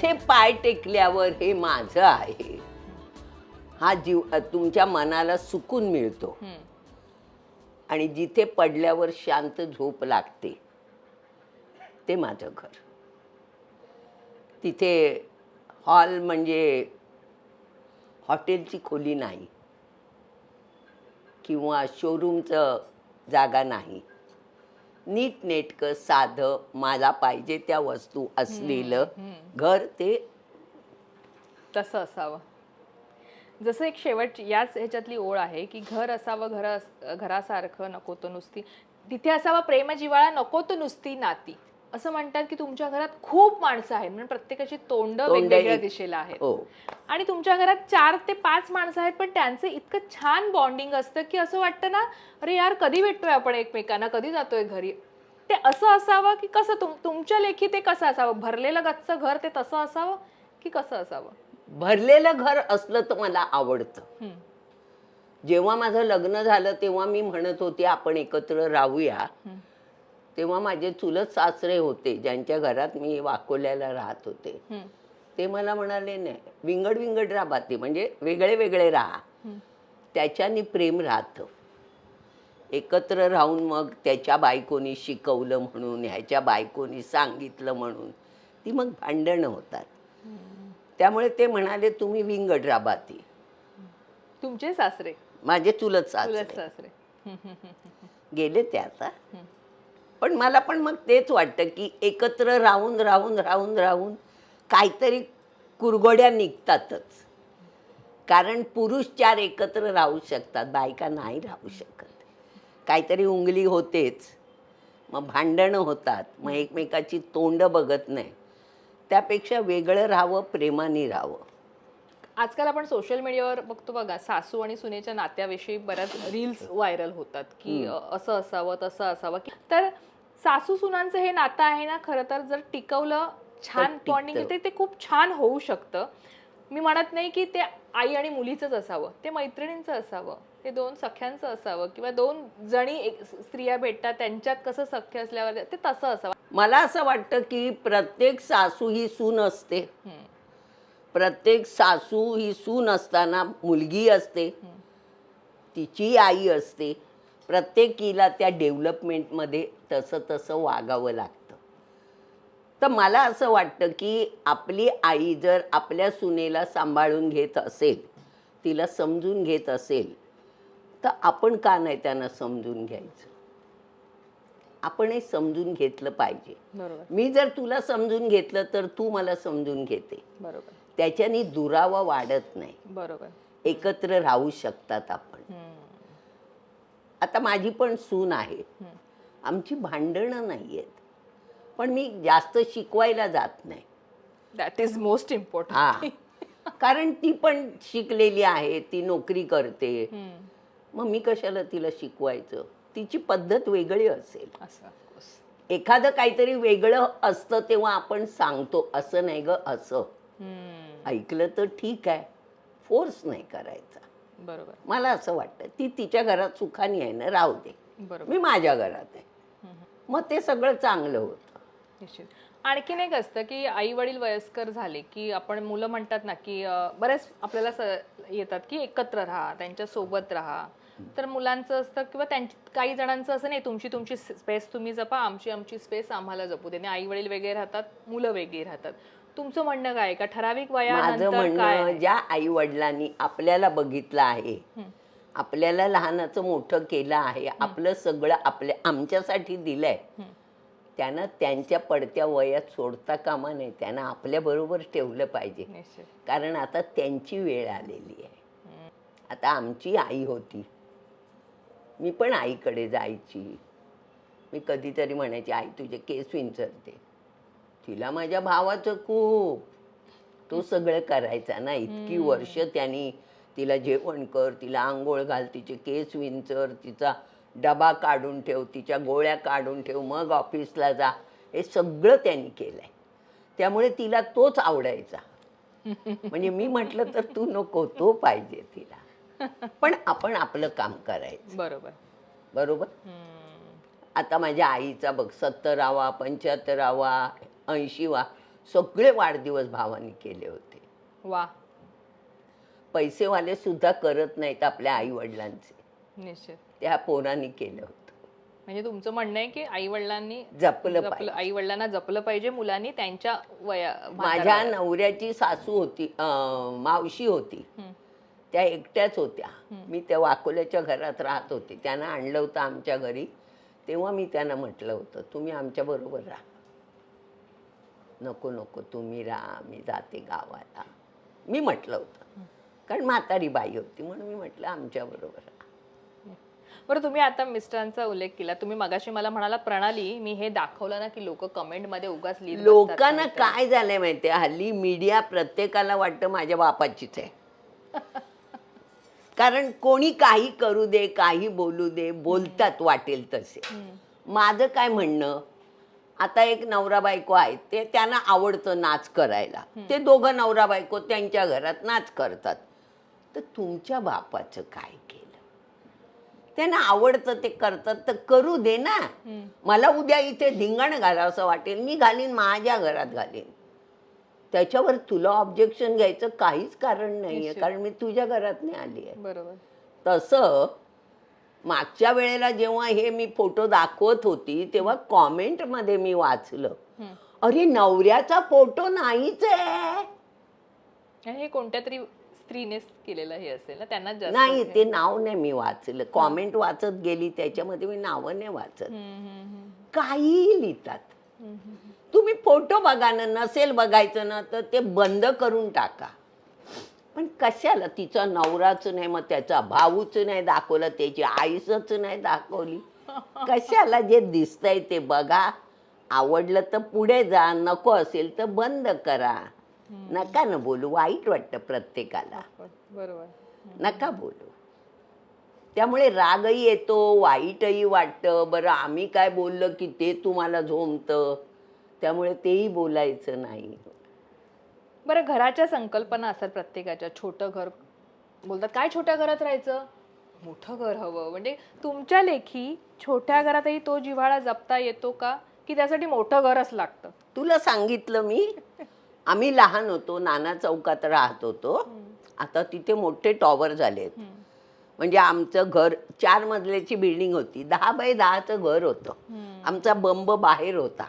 जिथे पाय टेकल्यावर हे माझं आहे. हा जीव तुमच्या मनाला सुकून मिळतो. आणि जिथे पडल्यावर शांत झोप लागते ते माझं घर. तिथे हॉल म्हणजे हॉटेलची खोली नाही. किंवा शोरूमचं जागा नाही. नीटनेटकं साधं मला पाहिजे त्या वस्तू असलेलं घर ते तसं असावं. जसं एक शेवट याच ह्याच्यातली ओळ आहे की घर असावं घर घरासारखं नको तो नुसती तिथे असावा प्रेमजिवाळा नको तो नुसती नाती. असं म्हणतात की तुमच्या घरात खूप माणसं आहेत. म्हणजे प्रत्येकाची तोंड वेगवेगळ्या दिशेला आहेत. हो. आणि तुमच्या घरात चार ते पाच माणसं आहेत पण त्यांचं इतकं छान बॉन्डिंग असतं की असं वाटतं ना अरे यार कधी भेटतोय आपण एकमेकांना? कधी जातोय घरी? ते असं असावं की कसं तुम तुमच्या लेखी ते कसं असावं? भरलेलं गच्च घर ते तसं असावं की कसं असावं? भरलेलं घर असलं तर मला आवडतं. जेव्हा माझं लग्न झालं तेव्हा मी म्हणत होते आपण एकत्र राहूया. तेव्हा माझे चुलत सासरे होते ज्यांच्या घरात मी वाकोल्याला राहत होते. ते मला म्हणाले नाही विंगड विंगड राहा बाती म्हणजे वेगळे वेगळे राहा. त्याच्यानी प्रेम राहतं. एकत्र राहून मग त्याच्या बायकोनी शिकवलं म्हणून ह्याच्या बायकोनी सांगितलं म्हणून ती मग भांडणं होतात. त्यामुळे ते म्हणाले तुम्ही विंगड राहा बाती. तुमचे सासरे? माझे चुलत सासरे. गेले ते आता. पण मला पण मग तेच वाटतं की एकत्र राहून राहून राहून राहून काहीतरी कुरघोड्या निघतातच. कारण पुरुष चार एकत्र राहू शकतात बायका नाही राहू शकत. काहीतरी उंगली होतेच मग भांडणं होतात मग एकमेकाची तोंड बघत नाही. त्यापेक्षा वेगळं राहावं प्रेमाने राहावं. आजकाल आपण सोशल मीडियावर बघतो बघा सासू आणि सुनेच्या नात्याविषयी बऱ्याच रील्स व्हायरल होतात की असं असावं तसं असावं. की तर सासू सुनांचं हे नातं आहे ना खरं तर जर टिकवलं छान. बॉन्डिंग ते ते खूप छान होऊ शकतं. मी म्हणत नाही की ते आई आणि मुलीचंच असावं ते मैत्रिणींचं असावं ते दोन सख्यांचं असावं किंवा दोन जणी एक स्त्रिया भेटतात त्यांच्यात कसं सख्य असल्यावर ते तसं असावं. मला असं वाटतं की प्रत्येक सासू ही सून असते. प्रत्येक सासू ही सून असताना मुलगी असते. तिची आई असते. प्रत्येकीला त्या डेव्हलपमेंटमध्ये तसं तसं वागावं लागतं. तर मला असं वाटतं की आपली आई जर आपल्या सुनेला सांभाळून घेत असेल तिला समजून घेत असेल तर आपण का नाही त्यांना समजून घ्यायचं? आपणही समजून घेतलं पाहिजे. बरोबर. मी जर तुला समजून घेतलं तर तू मला समजून घेते. बरोबर. त्याच्याने दुरावा वाढत नाही. बरोबर. एकत्र राहू शकतात आपण. आता माझी पण सून आहे. आमची भांडणं नाही आहेत पण मी जास्त शिकवायला जात नाही. दॅट इज मोस्ट इम्पॉर्टंट हा. कारण ती पण शिकलेली आहे ती नोकरी करते. मग मी कशाला तिला शिकवायचं? तिची पद्धत वेगळी असेल. एखादं काहीतरी वेगळं असतं तेव्हा आपण सांगतो असं नाही ग असं. ऐकलं तर ठीक आहे. फोर्स नाही करायचा. बरोबर. मला असं वाटतं ती तिच्या घरात सुखाने आहे ना राहू दे. बरोबर. मी माझ्या घरात आहे. मग ते सगळं चांगलं होतं. निश्चित. आणखीन एक असतं की आई वडील वयस्कर झाले की आपण मुलं म्हणतात ना की अं, बरेच आपल्याला स- येतात की एकत्र राहा त्यांच्यासोबत राहा. तर मुलांचं असतं किंवा त्यांची काही जणांचं असं नाही तुमची तुमची स्पेस तुम्ही जपा आमची आमची स्पेस आम्हाला जपू दे. आई वडील वेगळे राहतात मुलं वेगळी राहतात. तुमचं म्हणणं काय? का ठराविक माझं वयानंतर म्हणणं? ज्या आई वडिलांनी आपल्याला बघितलं आहे. आपल्याला लहानाचं मोठं केलं आहे आपलं सगळं आपल्या आमच्यासाठी दिलंय हं. त्यांना त्यांच्या पडत्या वयात सोडता कामा नये त्यांना आपल्या बरोबर ठेवलं पाहिजे निश्चित कारण आता त्यांची वेळ आलेली आहे आता आमची आई होती मी पण आईकडे जायची मी कधीतरी म्हणायची आई तुझे केस विंचरते तिला माझ्या भावाचं खूप. तो सगळं करायचा ना इतकी वर्ष त्यांनी तिला जेवण कर तिला आंघोळ घाल तिचे केस विंचर तिचा डबा काढून ठेव तिच्या गोळ्या काढून ठेव मग ऑफिसला जा. हे सगळं त्यांनी केलंय. त्यामुळे तिला तोच आवडायचा. म्हणजे मी म्हटलं तर तू नको तो पाहिजे तिला. पण आपण आपलं काम करायचं. बरोबर. बरोबर. आता माझ्या आईचा बघ सत्तरावा पंच्याहत्तरावा ऐंशीवा सगळे वाढदिवस भावानी केले होते. वा. पैसेवाले सुद्धा करत नाहीत आपल्या आई वडिलांचे निश्चित. त्या पोरांनी केलं होतं. म्हणजे तुमचं म्हणणं आहे की आई वडिलांनी जपलं पाहिजे. आई वडिलांना जपलं पाहिजे मुलांनी त्यांच्या वया माझ्या नवऱ्याची सासू होती अं, मावशी होती. त्या एकट्याच होत्या. मी त्या वाकोल्याच्या घरात राहत होते. त्यांना आणलं होतं आमच्या घरी. तेव्हा मी त्यांना म्हटलं होतं तुम्ही आमच्या बरोबर राहा. नको नको तुम्ही राहा मी जाते गावाला. मी म्हटलं होतं. कारण म्हातारी बाई होती म्हणून मी म्हटलं आमच्या बरोबर राहा. बरं तुम्ही आता मिस्टरांचा उल्लेख केला. तुम्ही मगाशी मला म्हणाला प्रणाली मी हे दाखवलं ना की लोक कमेंटमध्ये उगाच बसतात लोकांना. काय झालंय माहितीये? हल्ली मीडिया प्रत्येकाला वाटतं माझ्या बापाचीच आहे. कारण कोणी काही करू दे काही बोलू दे बोलतात वाटेल तसे. माझं काय म्हणणं? आता एक नवरा बायको आहे ते त्यांना आवडतं नाच करायला. ते दोघं नवरा बायको त्यांच्या घरात नाच करतात. तर तुमच्या बापाचं काय केलं? त्यांना आवडतं ते करतात तर करू दे ना. मला उद्या इथे धिंगाण घाला असं वाटेल मी घालीन माझ्या घरात घालीन. त्याच्यावर तुला ऑब्जेक्शन घ्यायचं काहीच कारण नाहीये. कारण मी तुझ्या घरात नाही आली आहे बरोबर. तसं मागच्या वेळेला जेव्हा हे मी फोटो दाखवत होती तेव्हा कॉमेंटमध्ये मी वाचलं. अरे नवऱ्याचा फोटो नाहीच आहे. आणि हे कोणत्या तरी स्त्रीने केलेलं हे असेल ना त्यांना जास्त नाही ते नाव नाही मी वाचलं. कॉमेंट वाचत गेली त्याच्यामध्ये मी नावं नाही वाचत. काहीही लिहितात. तुम्ही फोटो बघा ना नसेल बघायचं ना तर ते बंद करून टाका. पण कशाला तिचा नवराच नाही मग त्याचा भाऊच नाही दाखवलं त्याची आईसच नाही दाखवली? कशाला जे दिसतंय ते बघा. आवडलं तर पुढे जा नको असेल तर बंद करा. नका ना बोलू वाईट वाटतं प्रत्येकाला. बरोबर. नका बोलू. त्यामुळे रागही येतो वाईटही वाटतं. बरं आम्ही काय बोललं की ते तुम्हाला झोमतं. त्यामुळे तेही बोलायचं नाही. बरं घराच्या संकल्पना असतात प्रत्येकाच्या. छोटं घर बोलतात काय छोट्या घरात राहायचं? मोठं घर हवं. म्हणजे तुमच्या लेखी छोट्या घरातही तो जिव्हाळा जपता येतो का? की त्यासाठी मोठं घरच लागतं? तुला सांगितलं मी. आम्ही लहान होतो नाना चौकात राहत होतो. आता तिथे मोठे टॉवर झालेत. म्हणजे आमचं घर चार मजल्याची बिल्डिंग होती. दहा बाय दहाचं घर होतं. आमचा बंब बाहेर होता.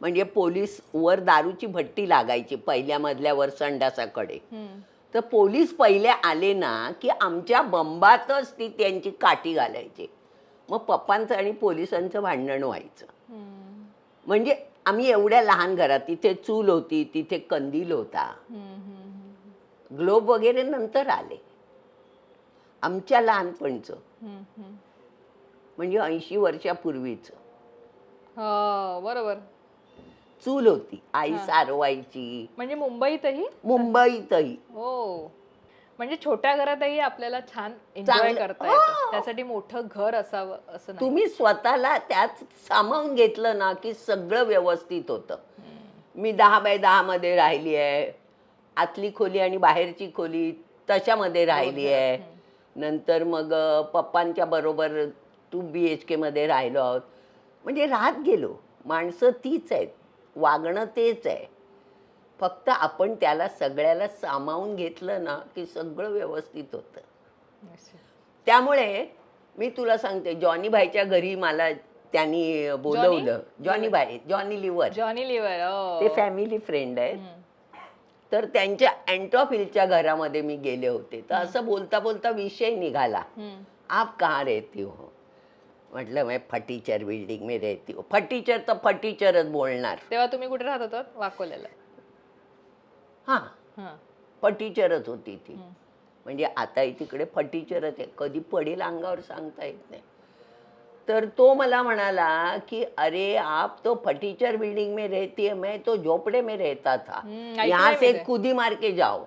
म्हणजे पोलीस वर दारूची भट्टी लागायची पहिल्या मजल्यावर संडासाकडे. हम्म. तर पोलीस पहिले आले ना की आमच्या बंबातच ती त्यांची काठी घालायची. मग पप्पांचं आणि पोलिसांचं भांडण व्हायचं. म्हणजे आम्ही एवढ्या लहान घरात तिथे चूल होती तिथे कंदील होता. ग्लोब वगैरे नंतर आले. आमच्या लहानपणचं. म्हणजे ऐंशी वर्षापूर्वीचं. हो बरोबर. चूल होती. आई सारवायची. म्हणजे मुंबईतही? मुंबईतही. हो. म्हणजे छोट्या घरातही आपल्याला छान एन्जॉय चांगलं- करता येतं. त्यासाठी मोठं घर असावं असं नाही. तुम्ही स्वतःला त्यात सामावून घेतलं ना की सगळं व्यवस्थित होतं. मी दहा बाय दहा मध्ये राहिली आहे. आतली खोली आणि बाहेरची खोली तशामध्ये राहिली आहे. नंतर मग अ, पप्पांच्या बरोबर टू बी एच केमध्ये राहिलो आहोत. म्हणजे राहत गेलो. माणसं तीच आहेत. वागणं तेच आहे. फक्त आपण त्याला सगळ्याला सामावून घेतलं ना की सगळं व्यवस्थित होतं. त्यामुळे मी तुला सांगते जॉनी भाईच्या घरी मला त्यांनी बोलवलं. जॉनी? भाई जॉनी लिव्हर. Johnny liver. ते फॅमिली फ्रेंड आहेत. तर त्यांच्या अँटॉफिलच्या घरामध्ये मी गेले होते. तर असं बोलता बोलता विषय निघाला. आप कहाँ रहती हो? म्हटलं मैं फटीचर बिल्डिंग में रहती हो. फटीचर तर फटीचरच बोलणार. तेव्हा तुम्ही कुठे राहत होतात वाकोल्याला. हां. हा. फटीचरच होती ती. म्हणजे आताही तिकडे फटीचरच आहे. कधी पडेल अंगावर सांगता येत नाही. तर तो मला म्हणाला की अरे आप तो फटीचर बिल्डिंग में रहती है मैं तो झोपड़े में रहता था. यहाँ से. कुदी मार के जाओ.